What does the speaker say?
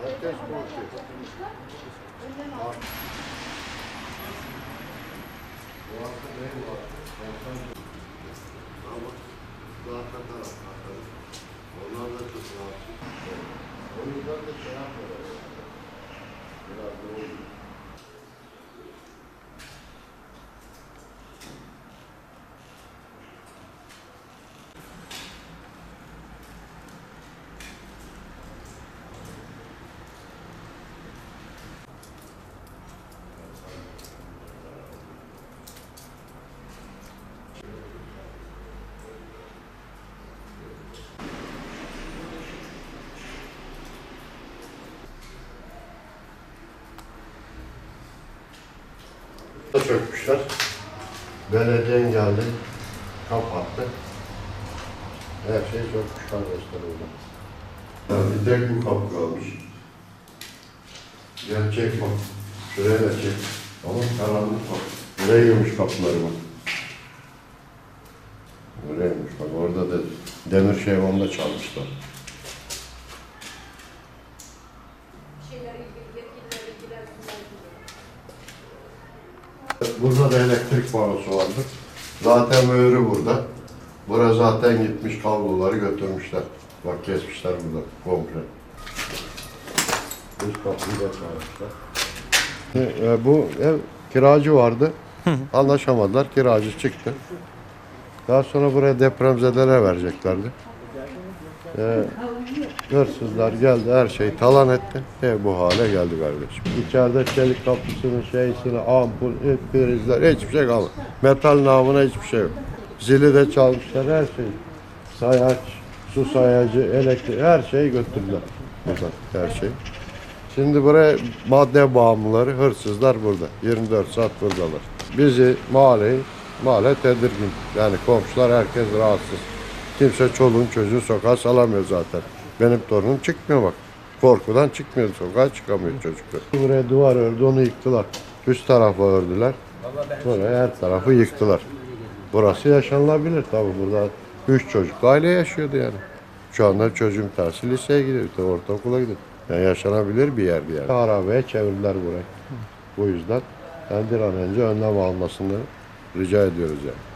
Ama bu arka taraf bakalım. Onlar da çok rahatsız. O şey yapmıyorlar. Biraz da çökmüşler. Belediyen geldi, kapattı. Her şey çökmüş kardeşler orada. Yani bir tek bu kapı kalmış. Gel çek bak. Şuraya da çek. Ama karanlık bak. Buraya girmiş kapıları bak. Burayaymış bak. Orada da demir şey onda çalmışlar. şeyler ilgili yetkililer ilgiler Burada da elektrik panosu vardı. Zaten mühürü burada. Bura zaten gitmiş kabloları götürmüşler. Bak kesmişler burada komple. Üst kapıyı da çalmışlar. E, bu ev kiracı vardı. Anlaşamadılar. Kiracı çıktı. Daha sonra buraya depremzedelere vereceklerdi. E, hırsızlar geldi her şeyi talan etti. Ev bu hale geldi kardeşim. İçeride çelik kapısının şeysini, ampul, prizler hiçbir şey kalmadı. Metal namına hiçbir şey yok. Zili de çalmışlar her şeyi. Sayaç, su sayacı, elektrik her şeyi götürdüler. Burada her şey. Şimdi buraya madde bağımlıları, hırsızlar burada. 24 saat buradalar. Bizi, mahalleyi, mahalle tedirgin. Yani komşular herkes rahatsız. Kimse çoluğun çocuğu sokağa salamıyor zaten. Benim torunum çıkmıyor bak. Korkudan çıkmıyor sokağa çıkamıyor çocuklar. Buraya duvar ördü onu yıktılar. Üst tarafa ördüler. Buraya her tarafı yıktılar. Burası yaşanılabilir tabii burada. Üç çocuk aile yaşıyordu yani. Şu anda çocuğum bir tanesi liseye gidiyor, bir ortaokula gidiyor. Yani yaşanabilir bir yerdi yani. Arabaya çevirdiler burayı. Bu yüzden yani bir an önce önlem almasını rica ediyoruz yani.